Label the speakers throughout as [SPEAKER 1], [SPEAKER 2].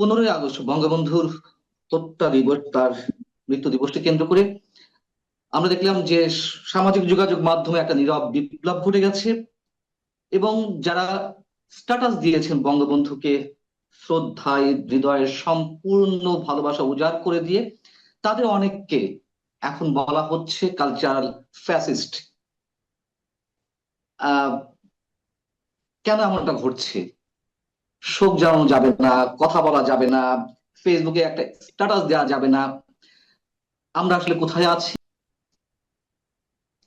[SPEAKER 1] পনেরোই আগস্ট বঙ্গবন্ধুর হত্যা দিবস, তার মৃত্যু দিবসকে কেন্দ্র করে আমরা দেখলাম যে সামাজিক যোগাযোগ মাধ্যমে একটা নীরব বিপ্লব ঘটে গেছে এবং যারা স্ট্যাটাস দিয়েছেন বঙ্গবন্ধুকে, শ্রদ্ধায় হৃদয়ের সম্পূর্ণ ভালোবাসা উজাড় করে দিয়ে, তাদের অনেককে এখন বলা হচ্ছে কালচারাল ফ্যাসিস্ট কেন এমনটা ঘটছে? শোক জানানো যাবে না, কথা বলা যাবে না ফেসবুকে একটা স্ট্যাটাস দেওয়া যাবে না। আমরা আসলে কোথায় আছি?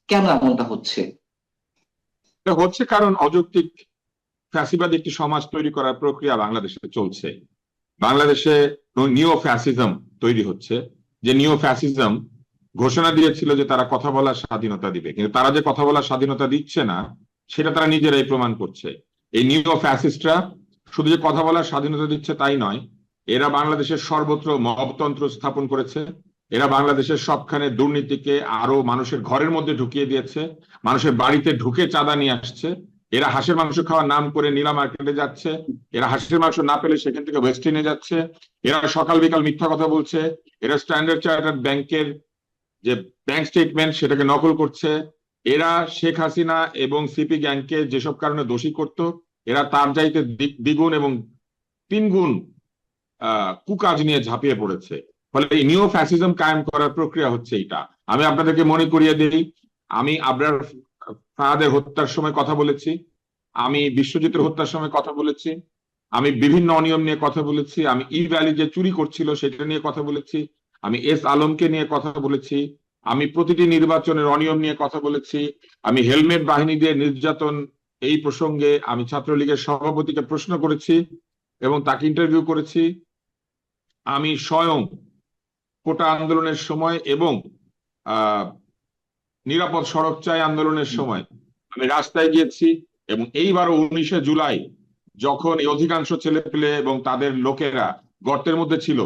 [SPEAKER 1] কেন এমনটা হচ্ছে?
[SPEAKER 2] হচ্ছে কারণ অযৌক্তিক ফ্যাসিবাদ একটি সমাজ তৈরি করার প্রক্রিয়া বাংলাদেশে চলছে। বাংলাদেশে নিও ফ্যাসিজম তৈরি হচ্ছে। যে নিও ফ্যাসিজম ঘোষণা দিয়েছিল যে তারা কথা বলার স্বাধীনতা দিবে। কিন্তু তারা যে কথা বলার স্বাধীনতা দিচ্ছে না, সেটা তারা নিজেরাই প্রমাণ করছে। এই নিও ফ্যাসিস্টরা শুধু যে কথা বলার স্বাধীনতা দিচ্ছে তাই নয়, এরা বাংলাদেশের সর্বত্র মবতন্ত্র স্থাপন করেছে, এরা বাংলাদেশের সবখানে দুর্নীতিকে আরও মানুষের ঘরের মধ্যে ঢুকিয়ে দিয়েছে, মানুষের বাড়িতে ঢুকে চাঁদা নিয়ে আসছে, এরা হাঁসের মাংস খাওয়ার নাম করে নীলা মার্কেটে যাচ্ছে, এরা হাঁসের মাংস না পেলে সেখান থেকে ওয়েস্ট ওয়েস্টিনে যাচ্ছে, এরা সকাল বিকাল মিথ্যা কথা বলছে, এরা স্ট্যান্ডার্ড চার্টার্ড ব্যাংকের যে ব্যাংক স্টেটমেন্ট সেটাকে নকল করছে, এরা শেখ হাসিনা এবং সিপি গ্যাংকে যেসব কারণে দোষী করত এরা তার চাইতে দ্বিগুণ এবং তিনগুণ কুকাজ নিয়ে ঝাঁপিয়ে পড়েছে। ফলে এই নিও ফ্যাসিজম কায়েম করার প্রক্রিয়া হচ্ছে এটা আমি আপনাদেরকে মনে করিয়ে দিই, আমি আবরার ফাহাদের হত্যার সময় কথা বলেছি, আমি বিশ্বজিতের হত্যার সময় কথা বলেছি, আমি বিভিন্ন অনিয়ম নিয়ে কথা বলেছি, আমি ই ভ্যালি যে চুরি করছিল সেটা নিয়ে কথা বলেছি, আমি এস আলমকে নিয়ে কথা বলেছি, আমি প্রতিটি নির্বাচনের অনিয়ম নিয়ে কথা বলেছি, আমি হেলমেট বাহিনী দিয়ে নির্যাতন এই প্রসঙ্গে আমি ছাত্রলীগের সভাপতিকে প্রশ্ন করেছি এবং তাকে ইন্টারভিউ করেছি। আমি স্বয়ং কোটা আন্দোলনের সময় এবং নিরাপদ সড়ক চাই আন্দোলনের সময় আমি রাস্তায় গিয়েছি এবং এইবারও উনিশে জুলাই যখন এই অধিকাংশ ছেলে পেলে এবং তাদের লোকেরা গর্তের মধ্যে ছিল,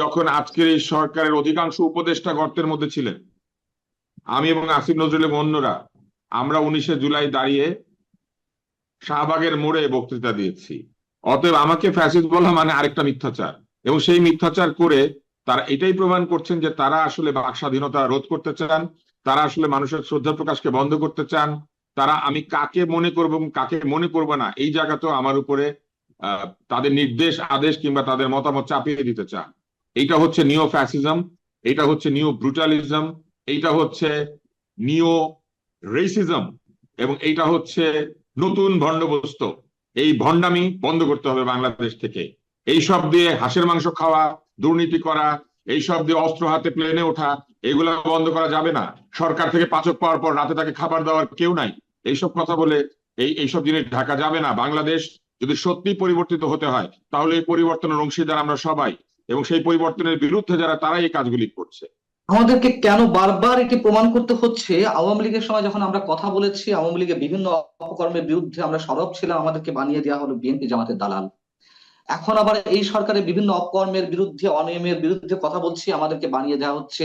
[SPEAKER 2] যখন আজকের এই সরকারের অধিকাংশ উপদেষ্টা গর্তের মধ্যে ছিলেন। আমি এবং আসিফ নজরুল এবং অন্যরা, আমরা উনিশে জুলাই দাঁড়িয়ে শাহবাগের মোড়ে বক্তৃতা দিয়েছি। অতএব আমাকে ফ্যাসিস্ট বলা মানে আরেকটা মিথ্যাচার। এবং সেই মিথ্যাচার করে তারা এটাই প্রমাণ করছেন যে তারা আসলে বাক স্বাধীনতা রোধ করতে চান, তারা আসলে মানুষের শ্রদ্ধা প্রকাশকে বন্ধ করতে চান, তারা আমি কাকে মনে করব এবং কাকে মনে করব না, এই জায়গাতেও আমার উপরে তাদের নির্দেশ, আদেশ কিংবা তাদের মতামত চাপিয়ে দিতে চান। এইটা হচ্ছে নিও ফ্যাসিজম এইটা হচ্ছে নিও ব্রুটালিজম এইটা হচ্ছে নিও রেসিজম এবং এইটা হচ্ছে নতুন ভণ্ডবস্ত। এই ভণ্ডামি বন্ধ করতে হবে বাংলাদেশ থেকে। এই সব দিয়ে হাঁসের মাংস খাওয়া, দুর্নীতি করা এইসব দিয়ে অস্ত্র হাতে প্লেনে ওঠা, এগুলো বন্ধ করা যাবে না। সরকার থেকে পাচক পাওয়ার পর রাতে তাকে খাবার দেওয়ার কেউ নাই। এইসব কথা বলে এই, এইসব জিনিস ঢাকা যাবে না। বাংলাদেশ যদি সত্যি পরিবর্তিত হতে হয়, তাহলে এই পরিবর্তনের অংশীদার আমরা সবাই। এবং সেই পরিবর্তনের বিরুদ্ধে যারা তারাই এই কাজগুলি করছে।
[SPEAKER 1] আমাদেরকে কেন বারবার এটি প্রমাণ করতে হচ্ছে? আওয়ামী লীগের সময় যখন আমরা কথা বলেছি, আওয়ামী লীগের বিভিন্ন অপকর্মের বিরুদ্ধে আমরা সরব ছিলাম, আমাদেরকে বানিয়ে দেওয়া হলো বিএনপি জামাতের দালাল। এখন আবার এই সরকারের বিভিন্ন অপকর্মের বিরুদ্ধে, অনিয়মের বিরুদ্ধে কথা বলছি, আমাদেরকে বানিয়ে দেওয়া হচ্ছে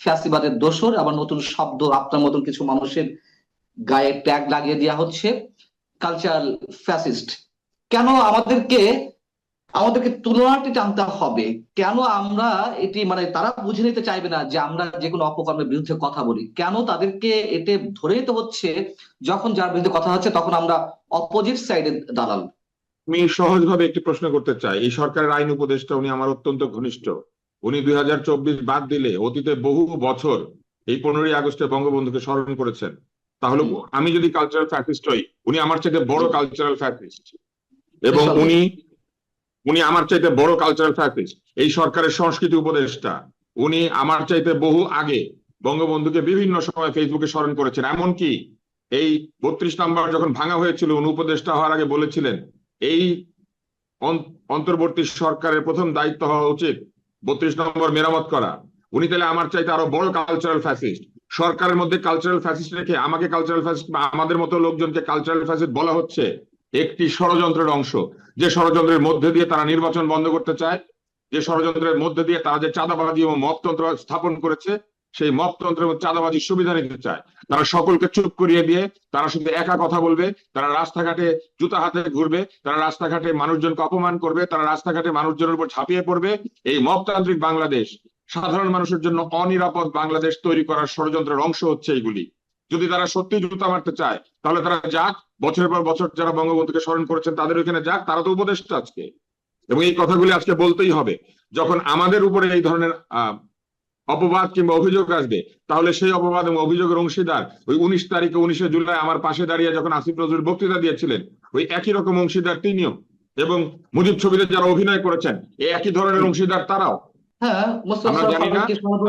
[SPEAKER 1] ফ্যাসিবাদের দোষর আবার নতুন শব্দ, আপনার মতন কিছু মানুষের গায়ে ট্যাগ লাগিয়ে দেওয়া হচ্ছে। কালচারাল ফ্যাসিস্ট কেন আমাদেরকে আমাদেরকে তুলনাটি টানতে হবে। কেন আমরা এটি মানে তারা বুঝে নিতে চাইবে না যে আমরা যে কোনো অপকর্মের বিরুদ্ধে কথা বলি? কেন তাদেরকে এতে ধরেই তো হচ্ছে যখন যার বিরুদ্ধে কথা হচ্ছে তখন আমরা অপোজিট সাইডে দালাল
[SPEAKER 2] আমি সহজভাবে একটি প্রশ্ন করতে চাই। এই সরকারের আইন উপদেষ্টা উনি আমার অত্যন্ত ঘনিষ্ঠ। উনি দুই হাজার চব্বিশ বাদ দিলে অতীতে বহু বছর এই পনেরোই আগস্টে বঙ্গবন্ধুকে স্মরণ করেছেন। তাহলে আমি যদি কালচারাল ফ্যাসিস্ট হই উনি আমার চাইতে বড় কালচারাল ফ্যাসিস্ট এবং উনি উনি আমার চাইতে বড় কালচারাল ফ্যাসিস্ট এই সরকারের সংস্কৃতি উপদেষ্টা। উনি আমার চাইতে বহু আগে বঙ্গবন্ধুকে বিভিন্ন সময় ফেসবুকে স্মরণ করেছেন। এমনকি এই বত্রিশ নাম্বার যখন ভাঙা হয়েছিল, উনি উপদেষ্টা হওয়ার আগে বলেছিলেন, এই অন্তর্বর্তী সরকারের প্রথম দায়িত্ব হওয়া উচিত বত্রিশ নম্বর মেরামত করা। উনি তাহলে আমার চাইতে আরও বড় কালচারাল ফ্যাসিস্ট সরকারের মধ্যে কালচারাল ফ্যাসিস্ট রেখে আমাকে কালচারাল ফ্যাসিস্ট আমাদের মতো লোকজনকে কালচারাল ফ্যাসিস্ট বলা হচ্ছে একটি ষড়যন্ত্রের অংশ। যে ষড়যন্ত্রের মধ্যে দিয়ে তারা নির্বাচন বন্ধ করতে চায়, যে ষড়যন্ত্রের মধ্যে দিয়ে তারা যে চাঁদাবাজি এবং মততন্ত্র স্থাপন করেছে, সেই মততন্ত্র এবং চাঁদাবাজির সুবিধা নিতে চায়। তারা সকলকে চুপ করিয়ে দিয়ে তারা শুধু একা কথা বলবে, তারা রাস্তাঘাটে জুতা হাতে ঘুরবে, তারা রাস্তাঘাটে মানুষজনকে অপমান করবে, তারা রাস্তাঘাটে মানুষজনের উপর ঝাঁপিয়ে পড়বে। এই মপতান্ত্রিক বাংলাদেশ, সাধারণ মানুষের জন্য অনিরাপদ বাংলাদেশ তৈরি করার ষড়যন্ত্রের অংশ হচ্ছে এইগুলি। যদি তারা সত্যি জুতা মারতে চায়, তাহলে তারা যাক বছরের পর বছর যারা বঙ্গবন্ধুকে স্মরণ করেছেন, তাদের ওইখানে যাক, তারা তো উপদেষ্টা আজকে। এবং এই কথাগুলি আজকে বলতেই হবে। যখন আমাদের উপরে এই ধরনের অপবাদ কিংবা অভিযোগ আসবে, তাহলে সেই অপবাদ এবং অভিযোগের অংশীদার ওই উনিশ তারিখে, উনিশে জুলাই আমার পাশে দাঁড়িয়ে যখন আসিফ নজরুল বক্তৃতা দিয়েছিলেন, ওই একই রকম অংশীদার তিনিও এবং মুজিব ছবিতে যারা অভিনয় করেছেন, এই একই ধরনের অংশীদার তারাও।
[SPEAKER 1] হ্যাঁ
[SPEAKER 2] আমরা জানি না,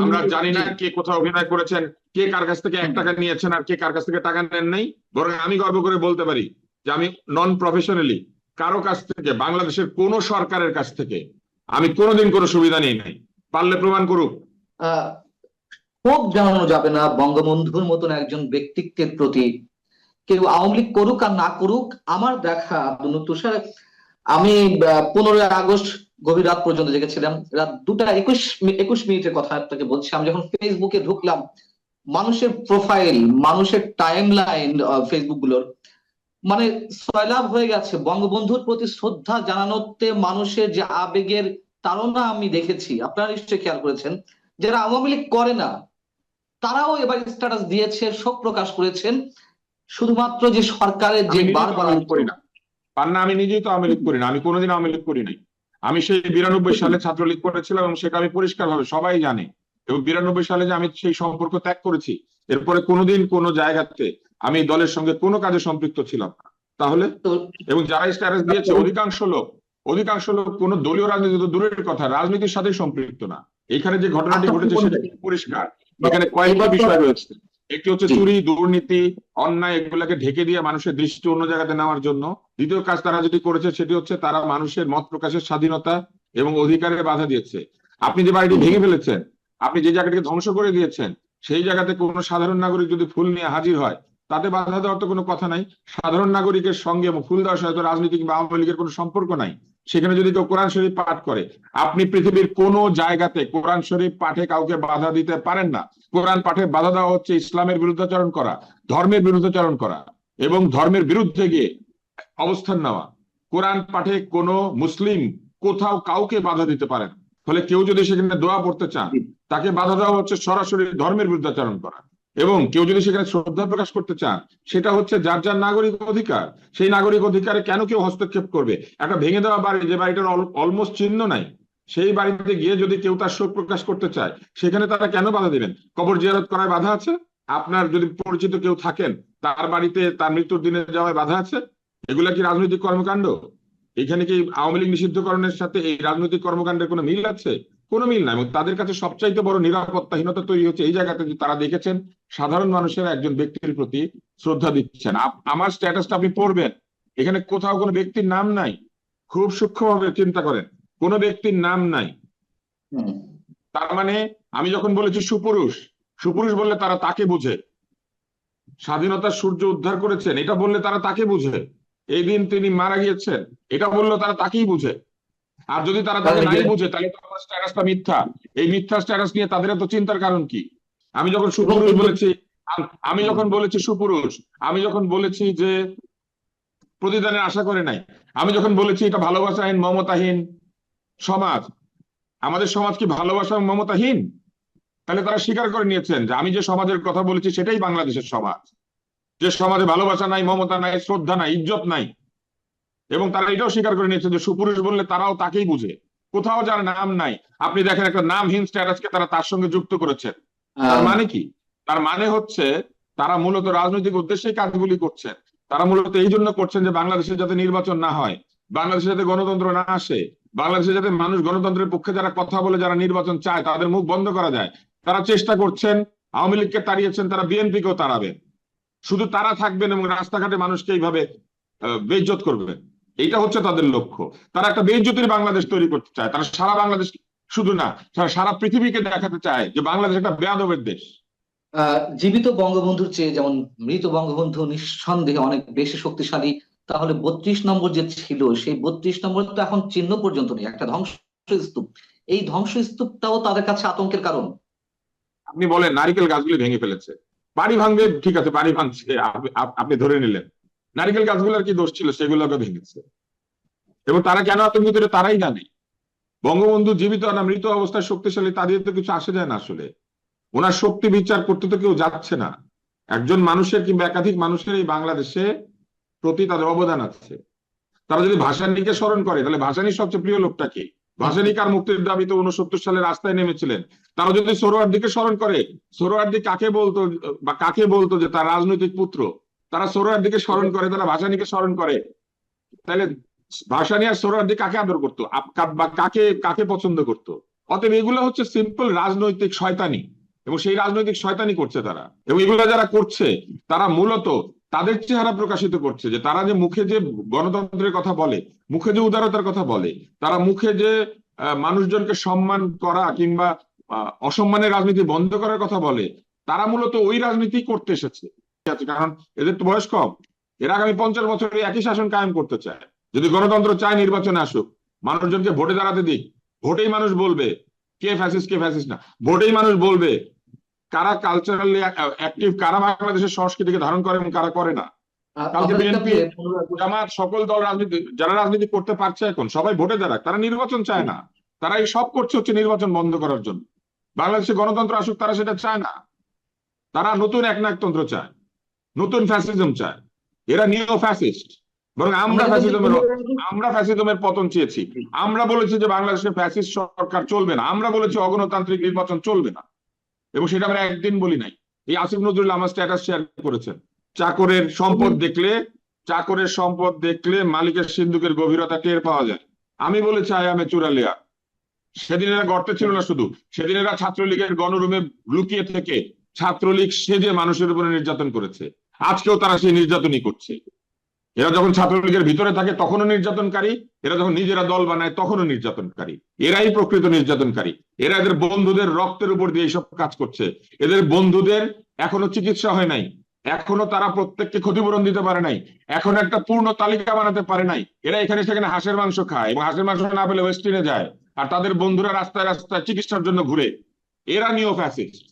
[SPEAKER 2] আমরা জানি না কে কোথাও অভিনয় করেছেন কে কার কাছ থেকে এক টাকা নিয়েছেন আর কে কার কাছ থেকে টাকা নেন নাই। বরং আমি গর্ব করে বলতে পারি যে আমি নন প্রফেশনালি কারও কাছ থেকে বাংলাদেশের কোন সরকারের কাছ থেকে আমি কোনোদিন কোনো সুবিধা নেই নাই। পারলে প্রমাণ করুক।
[SPEAKER 1] ক্ষোভ জানানো যাবে না বঙ্গবন্ধুর মতন একজন ব্যক্তিত্বের প্রতি। কেউ আওয়ামী লীগ করুক আর না করুক আমার দেখা তুষার আমি পনেরোই আগস্ট গভীর রাত পর্যন্ত জেগেছিলাম। রাত দুটা একুশ একুশ মিনিটের কথা আপনাকে বলছি। আমি যখন ফেসবুকে ঢুকলাম মানুষের প্রোফাইল মানুষের টাইম লাইন ফেসবুকগুলোর মানে সয়লাভ হয়ে গেছে। বঙ্গবন্ধুর প্রতি শ্রদ্ধা জানানোতে মানুষের যে আবেগের তাড়না আমি দেখেছি। আপনারা নিশ্চয়ই খেয়াল করেছেন যারা আওয়ামী লীগ করে না তারাও এবার স্ট্যাটাস দিয়েছে শোক প্রকাশ করেছেন। শুধুমাত্র যে সরকারের যে বারবার
[SPEAKER 2] করি না। পান্না আমি নিজেই তো আওয়ামী লীগ করি না। আমি কোনোদিন আওয়ামী লীগ করি নাই। আমি সেই বিরানব্বই সালে ছাত্রলীগ করেছিলাম এবং সেটা আমি পরিষ্কার ভাবে সবাই জানে। এবং বিরানব্বই সালে যে আমি সেই সম্পর্ক ত্যাগ করেছি এরপরে কোনোদিন কোনো জায়গাতে আমি দলের সঙ্গে কোনো কাজে সম্পৃক্ত ছিলাম না। তাহলে? এবং যারা স্ট্যাটাস দিয়েছে অধিকাংশ লোক অধিকাংশ লোক কোনো দলীয় রাজনীতি তো দূরের কথা রাজনীতির সাথে সম্পৃক্ত না। এখানে যে ঘটনাটি
[SPEAKER 1] আচ্ছা,
[SPEAKER 2] ঘটেছে সেটা পরিষ্কার? এখানে কয়েকটা বিষয় রয়েছে। একটি হচ্ছে চুরি দুর্নীতি অন্যায় এগুলাকে ঢেকে দিয়ে মানুষের দৃষ্টি অন্য জায়গাতে নেওয়ার জন্য। দ্বিতীয় কাজ তারা যেটি করেছে সেটি হচ্ছে তারা মানুষের মত প্রকাশের স্বাধীনতা এবং অধিকারে বাধা দিয়েছে। আপনি যে বাড়িটি ভেঙে ফেলেছেন আপনি যে জায়গাটিকে ধ্বংস করে দিয়েছেন সেই জায়গাতে কোনো সাধারণ নাগরিক যদি ফুল নিয়ে হাজির হয় তাতে বাধা দেওয়ার তো কোনো কথা নাই। সাধারণ নাগরিকের সঙ্গে এবং ফুল দেওয়ার সাথে রাজনীতি কিংবা আওয়ামী লীগের কোনো সম্পর্ক নাই। সেখানে যদি কেউ কোরআন শরীফ পাঠ করে, আপনি পৃথিবীর কোন জায়গাতে কোরআন শরীফ পাঠে কাউকে বাধা দিতে পারেন না। কোরআন পাঠে বাধা দেওয়া হচ্ছে ইসলামের বিরুদ্ধাচরণ করা, ধর্মের বিরুদ্ধাচরণ করা এবং ধর্মের বিরুদ্ধে গিয়ে অবস্থান নেওয়া। কোরআন পাঠে কোনো মুসলিম কোথাও কাউকে বাধা দিতে পারেন ফলে কেউ যদি সেখানে দোয়া পড়তে চান, তাকে বাধা দেওয়া হচ্ছে সরাসরি ধর্মের বিরুদ্ধাচরণ করা। এবং কেউ যদি সেখানে শ্রদ্ধা প্রকাশ করতে চান, সেটা হচ্ছে যার যার নাগরিক অধিকার, সেই নাগরিক অধিকারে কেন কেউ হস্তক্ষেপ করবে? একটা ভেঙে দেওয়া বাড়ি, যে বাড়িটার অলমোস্ট চিহ্ন নাই, সেই বাড়িতে গিয়ে যদি কেউ তার শোক প্রকাশ করতে চায়, সেখানে তারা কেন বাধা দিবেন? কবর জিয়ারত করায় বাধা আছে? আপনার যদি পরিচিত কেউ থাকেন, তার বাড়িতে তার মৃত্যুর দিনে যাওয়ায় বাধা আছে? এগুলা কি রাজনৈতিক কর্মকাণ্ড? এখানে কি আওয়ামী লীগ নিষিদ্ধকরণের সাথে এই রাজনৈতিক কর্মকাণ্ডের কোনো মিল আছে? কোনো মিল নাই। এবং তাদের কাছে সবচাইতে বড় নিরাপত্তাহীনতা তৈরি হচ্ছে এই জায়গাতে যে তারা দেখেছেন সাধারণ মানুষের একজন ব্যক্তির প্রতি শ্রদ্ধা দিচ্ছেন। আমার স্ট্যাটাসটা আপনি পড়বেন। এখানে কোথাও কোনো ব্যক্তির নাম নাই। খুব সূক্ষ্মভাবে চিন্তা করেন। কোনো ব্যক্তির নাম নাই। তার মানে আমি যখন বলেছি সুপুরুষ সুপুরুষ বললে তারা তাকে বুঝে। স্বাধীনতার সূর্য উদ্ধার করেছেন এটা বললে তারা তাকে বুঝে। এই দিন তিনি মারা গিয়েছেন এটা বললে তারা তাকেই বুঝে। আর যদি তারা তাকে নাই বুঝে তাহলে তো আমার স্ট্যাটাসটা মিথ্যা। এই মিথ্যা স্ট্যাটাস নিয়ে তাদের এত চিন্তার কারণ কি? আমি যখন সুপুরুষ বলেছি আমি যখন বলেছি সুপুরুষ আমি যখন বলেছি যে প্রতিদানের আশা করে নাই আমি যখন বলেছি এটা ভালোবাসাহীন মমতাহীন সমাজ আমাদের সমাজ কি ভালোবাসা মমতাহীন? তাহলে তারা স্বীকার করে নিয়েছেন যে আমি যে সমাজের কথা বলেছি সেটাই বাংলাদেশের সমাজ। যে সমাজে ভালোবাসা নাই মমতা নাই শ্রদ্ধা নাই ইজ্জত নাই এবং তারা এটাও স্বীকার করে নিয়েছে যে সুপুরুষ বললে তারাও তাকেই বুঝে। কোথাও যার নাম নাই। আপনি দেখেন একটা নামহীন স্ট্যাটাসকে তারা তার সঙ্গে যুক্ত করেছেন তার মানে কি? তার মানে হচ্ছে তারা মূলত রাজনৈতিক উদ্দেশ্যে কাজগুলি করছেন তারা মূলত এই জন্য করছেন যে বাংলাদেশে যাতে নির্বাচন না হয় বাংলাদেশে যাতে গণতন্ত্র না আসে বাংলাদেশে যাতে মানুষ গণতন্ত্রের পক্ষে যারা কথা বলে যারা নির্বাচন চায় তাদের মুখ বন্ধ করা যায়। তারা চেষ্টা করছেন আওয়ামী লীগকে তাড়িয়েছেন তারা বিএনপিকেও তাড়াবেন শুধু তারা থাকবেন এবং রাস্তাঘাটে মানুষকে এইভাবে আহ, বেইজ্জত করবেন। এইটা হচ্ছে তাদের লক্ষ্য। তারা একটা বেইজ্জতির বাংলাদেশ তৈরি করতে চায় তারা সারা বাংলাদেশ শুধু না তারা সারা পৃথিবীকে দেখাতে চায় যে বাংলাদেশ একটা বেয়াদবের দেশ।
[SPEAKER 1] জীবিত বঙ্গবন্ধুর চেয়ে যেমন মৃত বঙ্গবন্ধু নিঃসন্দেহে অনেক বেশি শক্তিশালী তাহলে বত্রিশ নম্বর যে ছিল সেই বত্রিশ নম্বর তো এখন চিহ্ন পর্যন্ত নেই একটা ধ্বংসস্তূপ। এই ধ্বংসস্তূপটাও তাদের কাছে আতঙ্কের কারণ।
[SPEAKER 2] আপনি বলেন নারিকেল গাছগুলি ভেঙে ফেলেছে। বাড়ি ভাঙবে ঠিক আছে বাড়ি ভাঙছে আপনি ধরে নিলেন। নারিকেল গাছগুলোর কি দোষ ছিল? সেগুলোকে ভেঙেছে। এবং তারা কেন আতঙ্কিত তারাই জানে। বঙ্গবন্ধু জীবিত না মৃত অবস্থায় শক্তিশালী, তা দিয়ে তো কিছু আসে যায় না আসলে। ওনার শক্তি বিচার করতে তো কেউ যাচ্ছে না। একজন মানুষের কিংবা একাধিক মানুষের এই বাংলাদেশে প্রতি তাদের অবদান আছে। তারা যদি ভাষানীকে স্মরণ করে, তাহলে ভাষানীর সবচেয়ে প্রিয় লোকটা কি? ভাষানী কার মুক্তির দাবিতে উনসত্তর সালে রাস্তায় নেমেছিলেন? তারা যদি সোহরাওয়ার্দীকে স্মরণ করে সোহরাওয়ার্দী কাকে বলতো বা কাকে বলতো যে তার রাজনৈতিক পুত্র? তারা সোহরাওয়ার্দীকে স্মরণ করে তারা ভাষানীকে স্মরণ করে। তাহলে ভাষানী আর সোহরাওয়ার্দী কাকে আদর করতো? বা কাকে কাকে পছন্দ করতো? অতএব এগুলো হচ্ছে সিম্পল রাজনৈতিক শয়তানি এবং সেই রাজনৈতিক শয়তানি করছে তারা। এবং এগুলো যারা করছে তারা মূলত তাদের চেহারা প্রকাশিত করছে যে তারা যে মুখে যে গণতন্ত্রের কথা বলে মুখে যে উদারতার কথা বলে তারা মুখে যে মানুষজনকে সম্মান করা কিংবা অসম্মানের রাজনীতি বন্ধ করার কথা বলে তারা মূলত ওই রাজনীতি করতে এসেছে। আছে, কারণ এদের তো বয়স কম। এরা আগামী পঞ্চাশ বছরে একই শাসন কায়েম করতে চায় যদি গণতন্ত্র চায় নির্বাচনে আসুক মানুষজনকে ভোটে দাঁড়াতে দিক। ভোটেই মানুষ বলবে কে ফ্যাসিস্ট কে ফ্যাসিস না। ভোটেই মানুষ বলবে কারা কালচারালি অ্যাক্টিভ কারা বাংলাদেশের সংস্কৃতিকে ধারণ করে এবং কারা করে না। কালকে
[SPEAKER 1] আগস্ট-
[SPEAKER 2] জামাত সকল দল রাজনীতি যারা রাজনীতি করতে পারছে এখন সবাই ভোটে দাঁড়াক। তারা নির্বাচন চায় না। তারা এই সব করছে হচ্ছে নির্বাচন বন্ধ করার জন্য। বাংলাদেশে গণতন্ত্র আসুক তারা সেটা চায় না। তারা নতুন এক একনায়কতন্ত্র চায়। নতুন ফ্যাসিজম চায়। এরা নিও ফ্যাসিস্ট বরং আমরা ফ্যাসিজমের আমরা ফ্যাসিজমের পতন চেয়েছি। আমরা বলেছি যে বাংলাদেশে ফ্যাসিস্ট সরকার চলবে না। আমরা বলেছি অগণতান্ত্রিক নির্বাচন চলবে না। এবং সেটা আমরা একদিন বলি নাই। এই আসিফ নজরুল আমার স্ট্যাটাস শেয়ার করেছেন। চাকরের সম্পদ দেখলে চাকরের সম্পদ দেখলে মালিকের সিন্ধুকের গভীরতা টের পাওয়া যায়। আমি বলেছি আই আমি চুরালিয়া। সেদিন এরা গর্তে ছিল না শুধু। সেদিন এরা ছাত্রলীগের গণরুমে লুকিয়ে থেকে ছাত্রলীগ সেজে মানুষের উপরে নির্যাতন করেছে। আজকেও তারা সেই নির্যাতনই করছে। এরা যখন ছাত্রলীগের ভিতরে থাকে, তখনও নির্যাতনকারী। এরা যখন নিজেরা দল বানায়, তখনও নির্যাতনকারী। এরাই প্রকৃত নির্যাতনকারী। এরা এদের বন্ধুদের রক্তের উপর দিয়ে এইসব কাজ করছে। এদের বন্ধুদের এখনও চিকিৎসা হয় নাই। এখনও তারা প্রত্যেককে ক্ষতিপূরণ দিতে পারে নাই। এখন একটা পূর্ণ তালিকা বানাতে পারে নাই। এরা এখানে সেখানে হাঁসের মাংস খায় এবং হাঁসের মাংস না পেলে ওয়েস্টিনে যায়। আর তাদের বন্ধুরা রাস্তায় রাস্তায় চিকিৎসার জন্য ঘুরে। এরা নিও ফ্যাসিস্ট